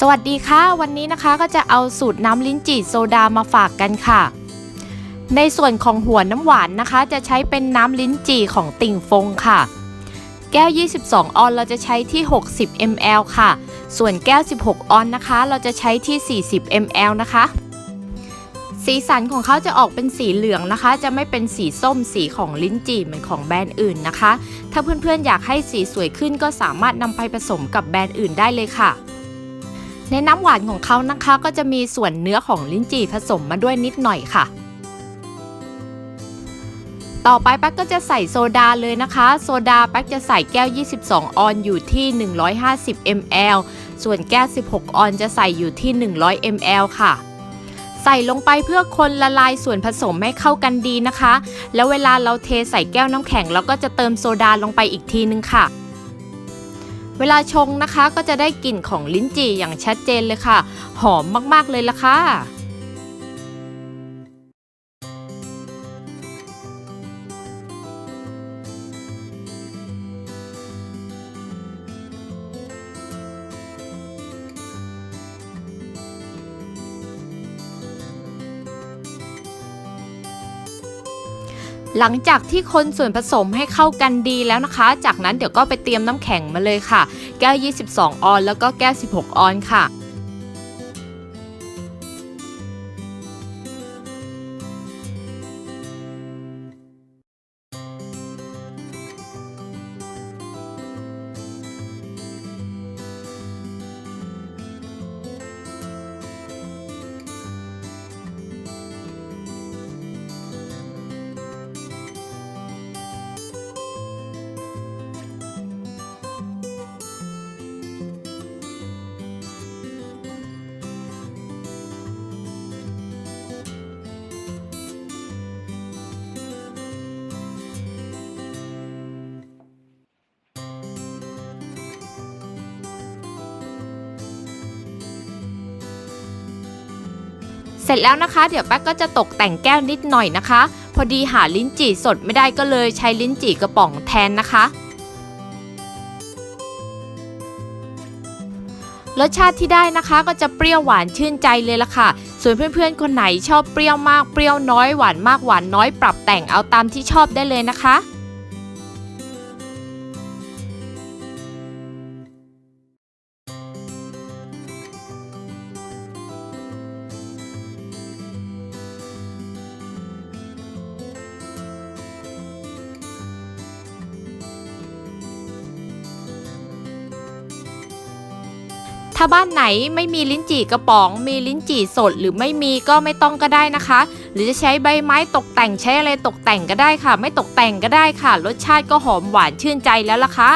สวัสดีค่ะ วันนี้นะคะก็จะเอาสูตรน้ำลิ้นจี่โซดามาฝากกันค่ะ ในส่วนของหัวน้ำหวานนะคะ จะใช้เป็นน้ำลิ้นจี่ของติ่งฟงค่ะ แก้ว 22 ออนเราจะใช้ที่ 60 ml ค่ะ ส่วนแก้ว 16 ออนนะคะ เราจะใช้ที่ 40 ml นะคะ สีสันของเขาจะออกเป็นสีเหลืองนะคะ จะไม่เป็นสีส้มสีของลิ้นจี่เหมือนของแบรนด์อื่นนะคะ ถ้าเพื่อนๆอยากให้สีสวยขึ้นก็สามารถนำไปผสมกับแบรนด์อื่นได้เลยค่ะ ในน้ำหวานของเขานะคะก็จะมีส่วนเนื้อของลิ้นจี่ผสมมาด้วยนิดหน่อยค่ะ ต่อไปแป๊กก็จะใส่โซดาเลยนะคะ โซดาแป๊กจะใส่แก้ว 22 ออนอยู่ที่ 150 ml ส่วนแก้ว 16 ออนจะใส่อยู่ที่ 100 ml ค่ะใส่ลงไปเพื่อคนละลายส่วนผสมให้เข้ากันดีนะคะ แล้วเวลาเราเทใส่แก้วน้ำแข็งเราก็จะเติมโซดาลงไปอีกทีนึงค่ะ เวลาชงนะคะก็จะได้กลิ่นของลิ้นจี่อย่างชัดเจนเลยค่ะ หอมมากๆเลยล่ะค่ะ หลังจากที่คนส่วนผสมให้เข้ากันดีแล้วนะคะ จากนั้นเดี๋ยวก็ไปเตรียมน้ำแข็งมาเลยค่ะ แก้ว 22 ออน แล้วก็แก้ว 16 ออนค่ะ เสร็จแล้วนะคะ เดี๋ยวแป๊กก็จะตกแต่งแก้วนิดหน่อยนะคะ พอดีหาลิ้นจี่สดไม่ได้ก็เลยใช้ลิ้นจี่กระป๋องแทนนะคะรสชาติที่ได้นะคะก็จะเปรี้ยวหวานชื่นใจเลยละค่ะ ส่วนเพื่อนๆ คนไหนชอบเปรี้ยวมากเปรี้ยวน้อยหวานมากหวานน้อยปรับแต่งเอาตามที่ชอบได้เลยนะคะ ถ้าบ้านไหนไม่มีลิ้นจี่กระป๋อง มีลิ้นจี่สดหรือไม่มีก็ไม่ต้องก็ได้นะคะ หรือจะใช้ใบไม้ตกแต่งใช้อะไรตกแต่งก็ได้ค่ะ ไม่ตกแต่งก็ได้ค่ะ รสชาติก็หอมหวานชื่นใจแล้วล่ะค่ะ